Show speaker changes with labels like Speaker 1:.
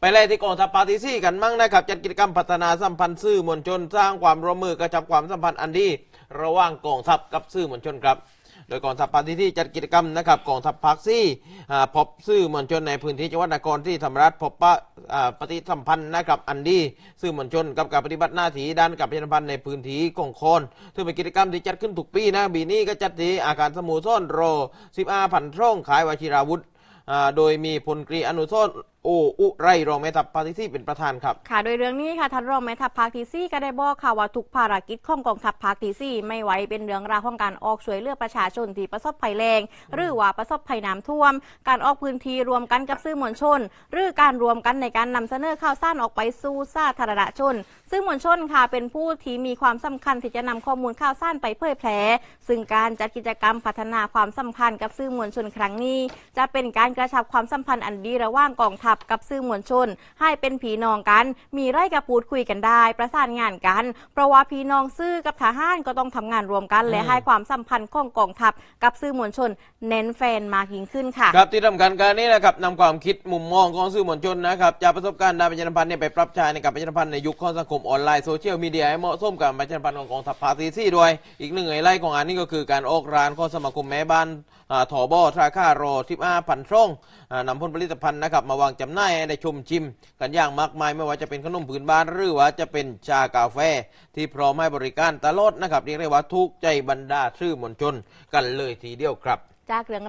Speaker 1: ไปไล่ที่กองทัพปาติซี่กันมั่งนะครับจัดกิจกรรมพัฒนาสัมพันธ์สื่อมวลชนสร้างความร่วมมือกระชับความสัมพันธ์อันดี ระหว่างกองทัพกับสื่อมวลชนครับโดยกองทัพปาร์ติซี่จัดกิจกรรมนะครับกองทัพพักซี่พบสื่อมวลชนในพื้นที่จังหวัดนครที่ธรรมราชพบปะปฏิสัมพันธ์นะครับอันดีสื่อมวลชนกับการปฏิบัติหน้าที่ด้านการประชาสัมพันธ์ในพื้นที่กองคอนซึ่งเป็นกิจกรรมที่จัดขึ้นทุกปีนะปีนี้ก็จัดที่อาคารสมุทรซ่อนโรสิบอาพันท่องขาย วชิราวุธ โดยมีพลกรีอนุโทษโออุไรรองแม่ทัพปาร์ติซี่เป็นประธานครับ
Speaker 2: ค่ะโดยเรื่องนี้ค่ะท่านรองแม่ทัพภาคที่สี่ก็ได้บอกค่ะว่าทุกภารกิจของกองทัพภาคที่สี่ไม่ไว้เป็นเรื่องราวของการออกช่วยเหลือประชาชนที่ประสบภัยแรงหรือว่าประสบภัยน้ำท่วม การออกพื้นที่รวมกันกับสื่อมวลชน หรือการรวมกันในการนำเสนอข่าวสารออกไปสู่สาธารณชน ซึ่งมวลชนค่ะเป็นผู้ที่มีความสำคัญที่จะนำข้อมูลข่าวสารไปเผยแพร่ซึ่งการจัดกิจกรรมพัฒนาความสัมพันธ์กับสื่อมวลชนครั้งนี้ จะเป็นการกระชับความสัมพันธ์อันดีระหว่างกองทัพกับสื่อมวลชน ให้เป็นพี่น้องกัน มีไร่กับพูดคุยกันได้ ประสานงานกัน เพราะว่าพี่น้องซื่อกับทหารก็ต้องทำงานรวมกัน และ
Speaker 1: อืม
Speaker 2: ให้ความสัมพันธ์ของกองทัพกับสื่อมวลชน เน้นแฟนมากยิ่งขึ้นค่ะ
Speaker 1: ครับที่ทำการการนี้นะครับนำความคิดมุมมองของสื่อมวลชนนะครับจากประสบการณ์ด้านประชาสัมพันธ์เนี่ยไปปรับใช้ในการประชาสัมพันธ์ในยุคของสังคมออนไลน์โซเชียลมีเดียให้เหมาะสมกับประชาสัมพันธ์ของกองทัพภาคที่สี่ด้วย อีกหนึ่งไฮไลท์ของอันนี้ก็คือการออกร้านของสมาคมแม่บ้านอ่าถอบอทราค่ารอทิพอาพันช่องอ่านำผลผลิตภัณฑ์นะครับมาวางจำหน่ายให้ได้ชมชิม กันอย่างมากมายไม่ว่าจะเป็นขนมพื้นบ้าน หรือว่าจะเป็นชากาแฟ ที่พร้อมให้บริการตลอดนะครับเรียกได้ว่าทุกใจบรรดาชื่อมวลชนกันเลยทีเดียวครับ
Speaker 2: จากเรื่อง